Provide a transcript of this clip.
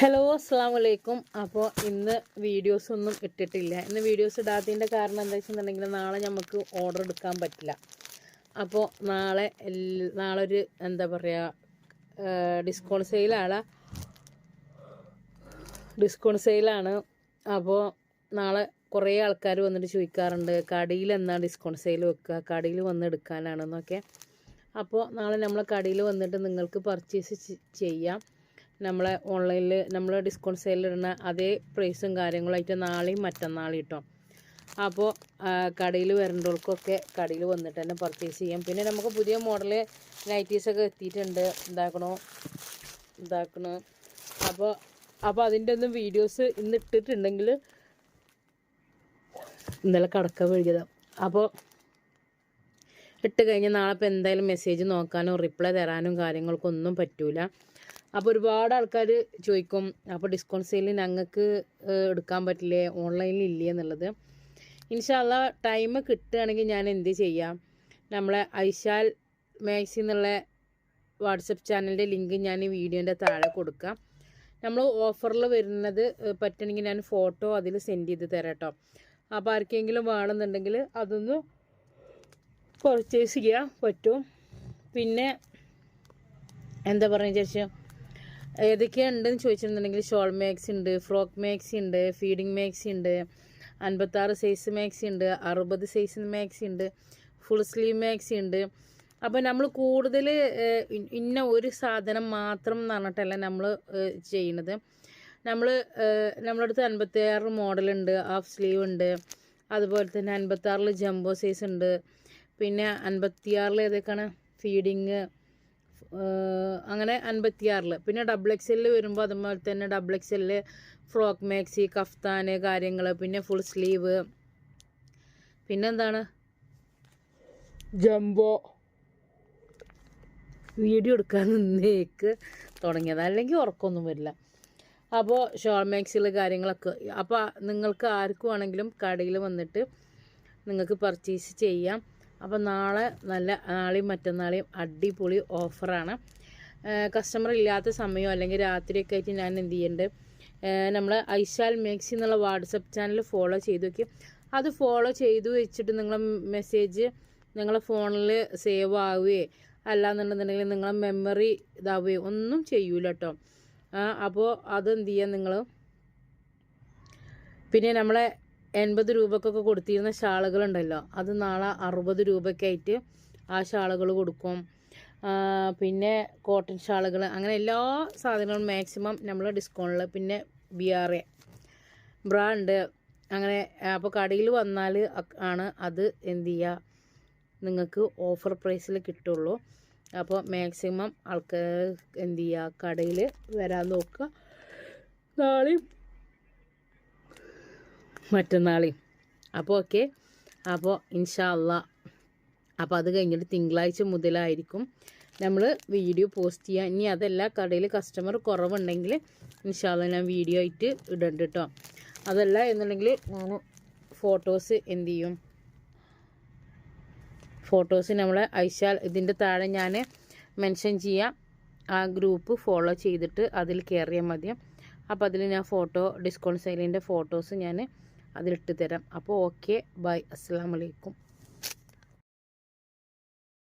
Hello അസ്സാം വലൈക്കും അപ്പോൾ ഇന്ന് വീഡിയോസ് ഒന്നും ഇട്ടിട്ടില്ല. ഇന്ന് വീഡിയോസ് ഇടാത്തതിന്റെ കാരണം എന്താ വെച്ചിട്ടുണ്ടെങ്കിൽ നാളെ നമുക്ക് ഓർഡർ എടുക്കാൻ പറ്റില്ല. അപ്പോൾ നാളെ നാളെ ഒരു എന്താ പറയുക ഡിസ്കൗണ്ട് സെയിലാണ് ഡിസ്കൗണ്ട് സെയിലാണ് അപ്പോൾ നാളെ കുറേ ആൾക്കാർ വന്നിട്ട് ചോദിക്കാറുണ്ട് കടയിൽ എന്നാ ഡിസ്കൗണ്ട് സെയിൽ വെക്കുക കടയിൽ വന്ന് എടുക്കാനാണെന്നൊക്കെ. അപ്പോൾ നാളെ നമ്മളെ കടയിൽ വന്നിട്ട് നിങ്ങൾക്ക് പർച്ചേസ് ചെയ്യാം. നമ്മളെ ഓൺലൈനിൽ നമ്മൾ ഡിസ്കൗണ്ട് സെയിലിൽ ഇടുന്ന അതേ പ്രൈസും കാര്യങ്ങളായിട്ട് നാളെയും മറ്റന്നാളും കിട്ടും അപ്പോൾ കടയിൽ വരേണ്ടവർക്കൊക്കെ കടയിൽ വന്നിട്ട് തന്നെ പർച്ചേസ് ചെയ്യാം. പിന്നെ നമുക്ക് പുതിയ മോഡൽ നൈറ്റീസൊക്കെ എത്തിയിട്ടുണ്ട്. എന്താക്കണോ ഇതാക്കണോ? അപ്പോൾ അപ്പോൾ അതിന്റെ ഒന്നും വീഡിയോസ് ഇന്ന് ഇട്ടിട്ടുണ്ടെങ്കിൽ ഇന്നലെ കടക്ക വഴുകിയതാണ് അപ്പോൾ ഇട്ട് കഴിഞ്ഞാൽ നാളെ ഇപ്പോൾ എന്തായാലും മെസ്സേജ് നോക്കാനോ റിപ്ലൈ തരാനും കാര്യങ്ങൾക്കൊന്നും പറ്റൂല. അപ്പോൾ ഒരുപാട് ആൾക്കാർ ചോദിക്കും അപ്പോൾ ഡിസ്കൗണ്ട് സെയിൽ ഞങ്ങൾക്ക് എടുക്കാൻ പറ്റില്ലേ? ഓൺലൈനിൽ ഇല്ലേ? എന്നുള്ളത്. ഇൻഷാല്ല ടൈം കിട്ടുകയാണെങ്കിൽ ഞാൻ എന്ത് ചെയ്യാം? നമ്മളെ ഐശാൽ മാക്സി എന്നുള്ള വാട്സപ്പ് ചാനലിന്റെ ലിങ്ക് ഞാൻ ഈ വീഡിയോന്റെ താഴെ കൊടുക്കാം. നമ്മൾ ഓഫറിൽ വരുന്നത് പറ്റണമെങ്കിൽ ഞാൻ ഫോട്ടോ അതിൽ സെൻഡ് ചെയ്ത് തരാം കേട്ടോ അപ്പോൾ ആർക്കെങ്കിലും വേണമെന്നുണ്ടെങ്കിൽ അതൊന്ന് പർച്ചേസ് ചെയ്യാൻ പറ്റും. പിന്നെ എന്താ പറയുക ശേഷം ഏതൊക്കെയുണ്ടെന്ന് ചോദിച്ചിട്ടുണ്ടെങ്കിൽ ഷോൾ മാക്സി ഉണ്ട് ഫ്രോക്ക് മാക്സി ഉണ്ട് ഫീഡിങ് മാക്സി ഉണ്ട് അൻപത്താറ് സൈസ് മാക്സി ഉണ്ട് അറുപത് സൈസ് മാക്സി ഉണ്ട് ഫുൾ സ്ലീവ് മാക്സി ഉണ്ട്. അപ്പോൾ നമ്മൾ കൂടുതൽ ഇന്ന ഒരു സാധനം മാത്രം എന്ന് പറഞ്ഞിട്ടല്ല നമ്മൾ ചെയ്യുന്നത്. നമ്മൾ നമ്മുടെ അടുത്ത് അൻപത്തിയാറ് മോഡലുണ്ട് ഹാഫ് സ്ലീവ് ഉണ്ട് അതുപോലെ തന്നെ അൻപത്താറിൽ ജംബോ സൈസ് ഉണ്ട് പിന്നെ അൻപത്തിയാറിൽ ഏതൊക്കെയാണ്? ഫീഡിങ് അങ്ങനെ അൻപത്തിയാറിൽ പിന്നെ ഡബിൾ എക്സ് എല്ലിൽ വരുമ്പോൾ അതുപോലെ തന്നെ ഡബിൾ എക്സ് എല്ലിൽ ഫ്രോക്ക് മാക്സി കഫ്താന് കാര്യങ്ങൾ പിന്നെ ഫുൾ സ്ലീവ് പിന്നെന്താണ്? ജംബോ. വീഡിയോ എടുക്കാൻ നിന്നേക്ക് തുടങ്ങിയത്. അല്ലെങ്കിൽ ഉറക്കമൊന്നും വരില്ല. അപ്പോൾ ഷോൾ മാക്സിൽ കാര്യങ്ങളൊക്കെ. അപ്പോൾ നിങ്ങൾക്ക് ആർക്കും ആണെങ്കിലും കടയിൽ വന്നിട്ട് നിങ്ങൾക്ക് പർച്ചേസ് ചെയ്യാം. അപ്പോൾ നാളെ നല്ല നാളെയും മറ്റന്നാളെയും അടിപൊളി ഓഫറാണ് കസ്റ്റമർ ഇല്ലാത്ത സമയമോ അല്ലെങ്കിൽ രാത്രിയൊക്കെ ആയിട്ട് ഞാൻ എന്ത് ചെയ്യുന്നുണ്ട് നമ്മൾ ഐശാൽ മേക്സി എന്നുള്ള വാട്സപ്പ് ചാനൽ ഫോളോ ചെയ്ത് നോക്കി. അത് ഫോളോ ചെയ്തു വെച്ചിട്ട് നിങ്ങളെ മെസ്സേജ് നിങ്ങളെ ഫോണിൽ സേവ് ആവുകയോ അല്ലാന്നുണ്ടെന്നുണ്ടെങ്കിൽ നിങ്ങളെ മെമ്മറി ഇതാവുകയോ ഒന്നും ചെയ്യൂല കേട്ടോ അപ്പോൾ അതെന്ത് ചെയ്യുക നിങ്ങൾ പിന്നെ നമ്മളെ എൺപത് രൂപക്കൊക്കെ കൊടുത്തിരുന്ന ഷാളുകളുണ്ടല്ലോ അത് നാളെ അറുപത് രൂപയ്ക്കായിട്ട് ആ ഷാളുകൾ കൊടുക്കും. പിന്നെ കോട്ടൺ ഷാളുകൾ അങ്ങനെ എല്ലാ സാധനങ്ങളും മാക്സിമം നമ്മൾ ഡിസ്കൗണ്ടിൽ പിന്നെ ബി ആർ എ ബ്രാൻഡ്. അങ്ങനെ അപ്പോൾ കടയിൽ വന്നാൽ ആണ് അത് എന്ത് ചെയ്യുക നിങ്ങൾക്ക് ഓഫർ പ്രൈസിൽ കിട്ടുള്ളൂ. അപ്പോൾ മാക്സിമം ആൾക്കാർ എന്ത് ചെയ്യുക കടയിൽ വരാൻ നോക്കുക. നാളെയും മറ്റന്നാളെയും. അപ്പോൾ ഓക്കെ. അപ്പോൾ ഇൻഷാ അള്ളാ അപ്പോൾ അത് കഴിഞ്ഞിട്ട് തിങ്കളാഴ്ച മുതലായിരിക്കും നമ്മൾ വീഡിയോ പോസ്റ്റ് ചെയ്യുക ഇനി അതല്ല കടയിൽ കസ്റ്റമർ കുറവുണ്ടെങ്കിൽ ഇൻഷാല്ല ഞാൻ വീഡിയോ ആയിട്ട് ഇടണ്ട് കേട്ടോ അതല്ല എന്നുണ്ടെങ്കിൽ ഞാൻ ഫോട്ടോസ് എന്ത് ചെയ്യും? ഫോട്ടോസ് നമ്മളെ അയച്ചാൽ ഇതിന്റെ താഴെ ഞാൻ മെൻഷൻ ചെയ്യാം. ആ ഗ്രൂപ്പ് ഫോളോ ചെയ്തിട്ട് അതിൽ കയറിയാൽ മതി. അപ്പോൾ അതിൽ ഞാൻ ഫോട്ടോ ഡിസ്കൗണ്ട് സെയിലിന്റെ ഫോട്ടോസ് ഞാൻ അതിലിട്ട് തരാം. അപ്പോൾ ഓക്കെ ബൈ. അസ്സാം വലൈക്കും